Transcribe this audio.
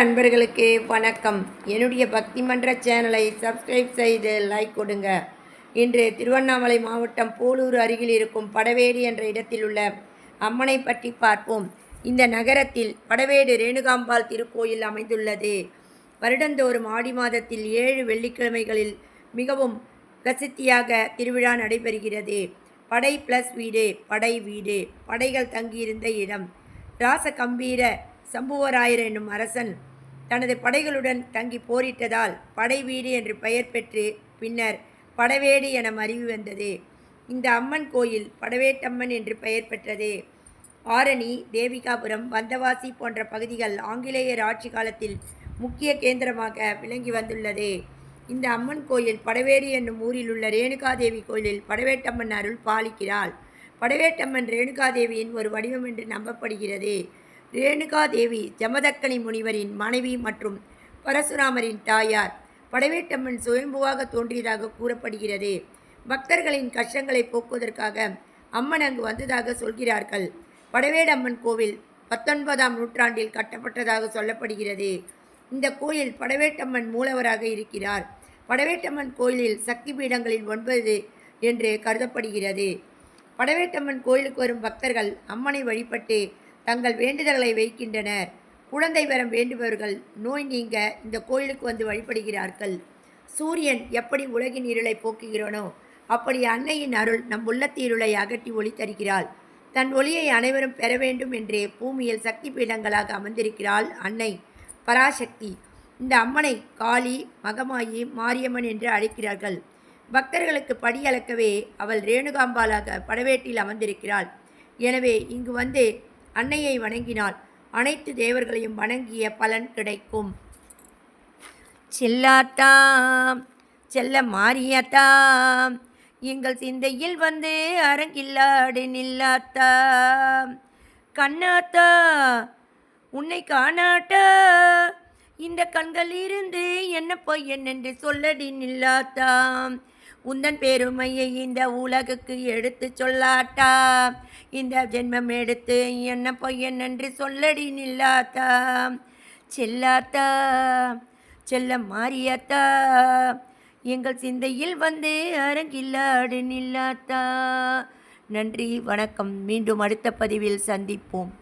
அன்பர்களுக்கு வணக்கம். என்னுடைய பக்தி மன்ற சேனலை சப்ஸ்கிரைப் செய்து லைக் கொடுங்க. இன்று திருவண்ணாமலை மாவட்டம் போலூர் அருகில் இருக்கும் படவேடு என்ற இடத்தில் உள்ள அம்மனை பற்றி பார்ப்போம். இந்த நகரத்தில் படவேடு ரேணுகாம்பாள் திருக்கோயில் அமைந்துள்ளது. வருடந்தோறும் ஆடி மாதத்தில் ஏழு வெள்ளிக்கிழமைகளில் மிகவும் பிரசித்தியாக திருவிழா நடைபெறுகிறது. படை ப்ளஸ் வீடு படை வீடு படைகள் தங்கியிருந்த இடம். ராச கம்பீர சம்புவராயர் என்னும் அரசன் தனது படைகளுடன் தங்கி போரிட்டதால் படை வீடு என்று பெயர் பெற்று பின்னர் படவேடு என அறிவு வந்தது. இந்த அம்மன் கோயில் படவேட்டம்மன் என்று பெயர் பெற்றது. ஆரணி தேவிகாபுரம் வந்தவாசி போன்ற பகுதிகள் ஆங்கிலேயர் ஆட்சி காலத்தில் முக்கிய கேந்திரமாக விளங்கி வந்துள்ளது. இந்த அம்மன் கோயில் படவேடு என்னும் ஊரில் உள்ள ரேணுகாதேவி கோயிலில் படவேட்டம்மன் அருள் பாலிக்கிறாள். படவேட்டம்மன் ரேணுகாதேவியின் ஒரு வடிவம் என்று நம்பப்படுகிறது. ரேணுகாதேவி ஜமதக்கனி முனிவரின் மனைவி மற்றும் பரசுராமரின் தாயார் படவேட்டம்மன் சுயம்புவாக தோன்றியதாக கூறப்படுகிறது. பக்தர்களின் கஷ்டங்களை போக்குவதற்காக அம்மன் அங்கு வந்ததாக சொல்கிறார்கள். படவேடம்மன் கோவில் பத்தொன்பதாம் நூற்றாண்டில் கட்டப்பட்டதாக சொல்லப்படுகிறது. இந்த கோயில் படவேட்டம்மன் மூலவராக இருக்கிறார். படவேட்டம்மன் கோயிலில் சக்தி பீடங்களில் ஒன்பது என்று கருதப்படுகிறது. படவேட்டம்மன் கோயிலுக்கு வரும் பக்தர்கள் அம்மனை வழிபட்டு தங்கள் வேண்டுதல்களை வைக்கின்றனர். குழந்தை வரம் வேண்டுபவர்கள் நோய் நீங்க இந்த கோயிலுக்கு வந்து வழிபடுகிறார்கள். சூரியன் எப்படி உலகின் இருளை போக்குகிறானோ அப்படி அன்னையின் அருள் நம் உள்ளத்து இருளை அகற்றி ஒளி தருகிறாள். தன் ஒளியை அனைவரும் பெற வேண்டும் என்றே பூமியில் சக்தி பீடங்களாக அமர்ந்திருக்கிறாள் அன்னை. பராசக்தி. இந்த அம்மனை காளி மகமாயி மாரியம்மன் என்று அழைக்கிறார்கள். பக்தர்களுக்கு படி அளக்கவே அவள் ரேணுகாம்பாலாக படவேட்டில் அமர்ந்திருக்கிறாள். எனவே இங்கு வந்து அன்னையை வணங்கினால் அனைத்து தேவர்களையும் வணங்கிய பலன் கிடைக்கும். செல்லாத்தாம் செல்ல மாறியத்தாம் எங்கள் சிந்தையில் வந்து அரங்கில்லாடு நில்லாத்தா கண்ணாத்தா உன்னை காணாட்டா இந்த கண்கள் இருந்து என்ன பொய் என்னென்று சொல்லடி நில்லாத்தாம் உந்தன் பெருமையை இந்த உலகுக்கு எடுத்து சொல்லாட்டா? இந்த ஜென்மம் எடுத்து என்ன பொய்யன் என்று சொல்லடி நில்லாத்தா? செல்லாத்தா? செல்ல மாறியாத்தா? எங்கள் சிந்தையில் வந்து அரங்கில்லாடு நில்லாத்தா? நன்றி வணக்கம். மீண்டும் அடுத்த பதிவில் சந்திப்போம்.